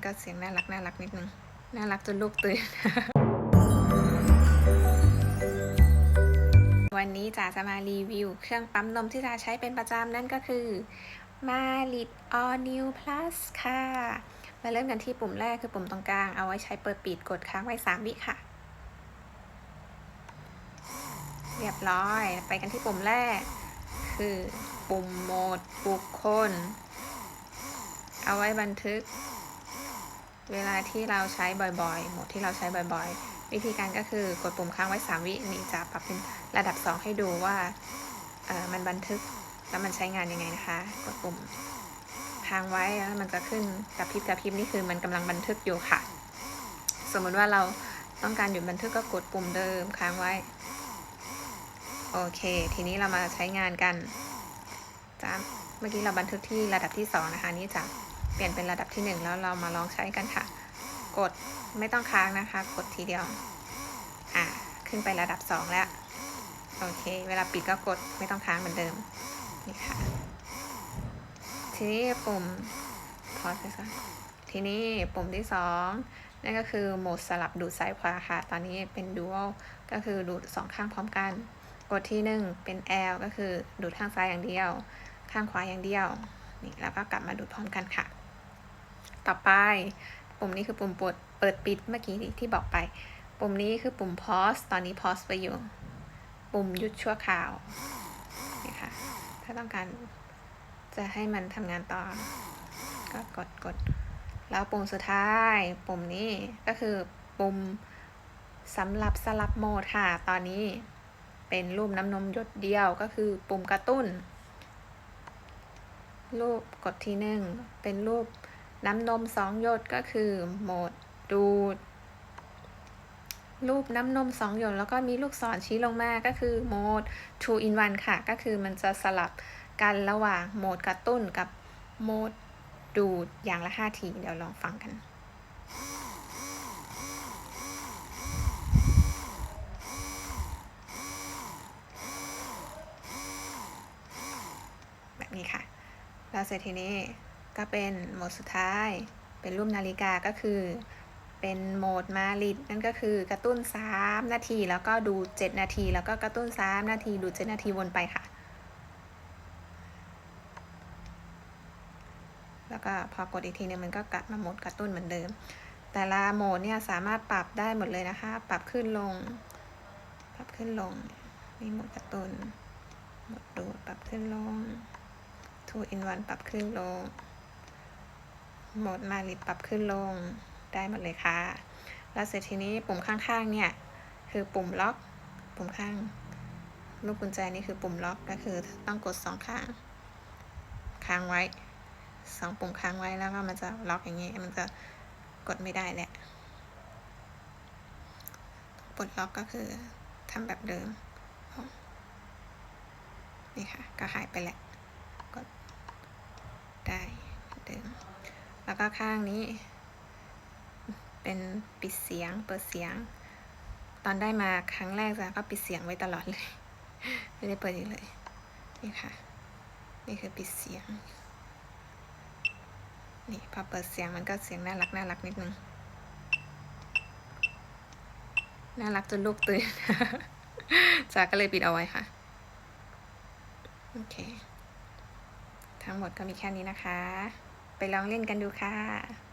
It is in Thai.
มันก็เสียงน่ารักน่ารักนิดนึง น่ารักจนลูกตื่น วันนี้จ๋าจะมารีวิว เครื่องปั๊มนมที่จ๋าใช้เป็นประจำนั่นก็คือมาลิด All New Plus ค่ะ มาเริ่มกันที่ปุ่มแรกคือปุ่มตรงกลาง เอาไว้ใช้เปิดปิดกดค้างไว้ 3 วิค่ะ เรียบร้อย ไปกันที่ปุ่มแรก คือปุ่มโหมดบุคคล เอาไว้บันทึก เวลาที่เราใช้บ่อยๆ โหมดที่เราใช้บ่อยๆ วิธีการก็คือกดปุ่มค้างไว้ 3 วินี่จะปรับเป็นระดับ 2 ให้ดูว่ามันบันทึกแล้วมันใช้งานยังไงนะคะ กดปุ่มค้างไว้แล้วมันจะขึ้นกระพริบกระพริบนี่คือมันกำลังบันทึกอยู่ค่ะ สมมติว่าเราต้องการหยุดบันทึกก็กดปุ่มเดิมค้างไว้ โอเค ทีนี้เรามาใช้งานกันจ้าเมื่อกี้เราบันทึกที่ระดับที่ 2 นะคะนี่จะ ปลี่ยนเป็นระดับที่ 1 แล้วเรามาลองใช้กันค่ะ กดไม่ต้องค้างนะคะ กดทีเดียว อ่า ขึ้นไประดับ 2 แล้ว โอเค เวลาปิดก็กดไม่ต้องค้างเหมือนเดิม นี่ค่ะ ทีนี้ปุ่มพอไปซะทีนี้ปุ่มที่ 2 นั่นก็คือโหมดสลับดูดซ้ายขวาค่ะ ตอนนี้เป็น dual ก็คือดูดสองข้างพร้อมกัน กดที่หนึ่งเป็น L ก็คือดูดข้างซ้ายอย่างเดียว ข้างขวาอย่างเดียว นี่แล้วก็กลับมาดูดพร้อมกันค่ะ ต่อไป ปุ่มนี้คือปุ่มเปิดเปิดปิดเมื่อกี้ที่บอกไป ปุ่มนี้คือปุ่ม pause ตอนนี้ pause ไปอยู่ ปุ่มหยุดชั่วคราวนี่ค่ะถ้าต้องการจะให้มันทำงานต่อ ก็กดกด แล้วปุ่มสุดท้าย ปุ่มนี้ก็คือปุ่มสำหรับสลับโหมดค่ะ ตอนนี้เป็นรูปน้ำนมหยดเดียวก็คือปุ่มกระตุ้น รูปกดทีหนึ่งเป็นรูป น้ำนมสองหยดก็คือโหมด ดูด รูปน้ำนมสองหยดแล้วก็มีลูกศรชี้ลงมาก็คือโหมด two in one ค่ะ ก็คือมันจะสลับกันระหว่างโหมดกระตุ้นกับโหมดดูดอย่างละห้าที เดี๋ยวลองฟังกันแบบนี้ค่ะ แล้วเสร็จทีนี้ ก็เป็นโหมดสุดท้าย เป็นรูปนาฬิกาก็คือ เป็นโหมดมาลิดนั่นก็คือกระตุ้น 3 นาที แล้วก็ดู 7 นาที แล้วก็กระตุ้น 3 นาที ดู 7 นาทีวนไปค่ะ แล้วก็พอกดอีกทีนึงมันก็กลับมาโหมดกระตุ้นเหมือนเดิม แต่ละโหมดเนี่ยสามารถปรับได้หมดเลยนะคะ ปรับขึ้นลง ปรับขึ้นลงนี่โหมดกระตุ้นโหมดดูดปรับขึ้นลง two in one ปรับขึ้นลง โหมดมาลิปรับขึ้นลงได้หมดเลยค่ะ แล้วเสร็จทีนี้ปุ่มข้างๆเนี่ย คือปุ่มล็อก ปุ่มข้าง ลูกกุญแจนี่คือปุ่มล็อกก็คือต้องกดสองข้าง ค้างไว้สองปุ่มค้างไว้แล้วก็มันจะล็อกอย่างนี้มันจะกดไม่ได้แหละปลดล็อกก็คือทำแบบเดิม นี่ค่ะ ก็หายไปแหละกดได้เดิม แล้วก็ข้างนี้ เป็นปิดเสียง เปิดเสียง ตอนได้มาครั้งแรกจะก็ปิดเสียงไว้ตลอดเลย ไม่ได้เปิดอีกเลย นี่ค่ะ นี่คือปิดเสียง นี่พอเปิดเสียงมันก็เสียงน่ารักน่ารักนิดนึง น่ารักจนลูกตื่นจากก็เลยปิดเอาไว้ค่ะ โอเค ทั้งหมดก็มีแค่นี้นะคะ ไปลองเล่นกันดูค่ะ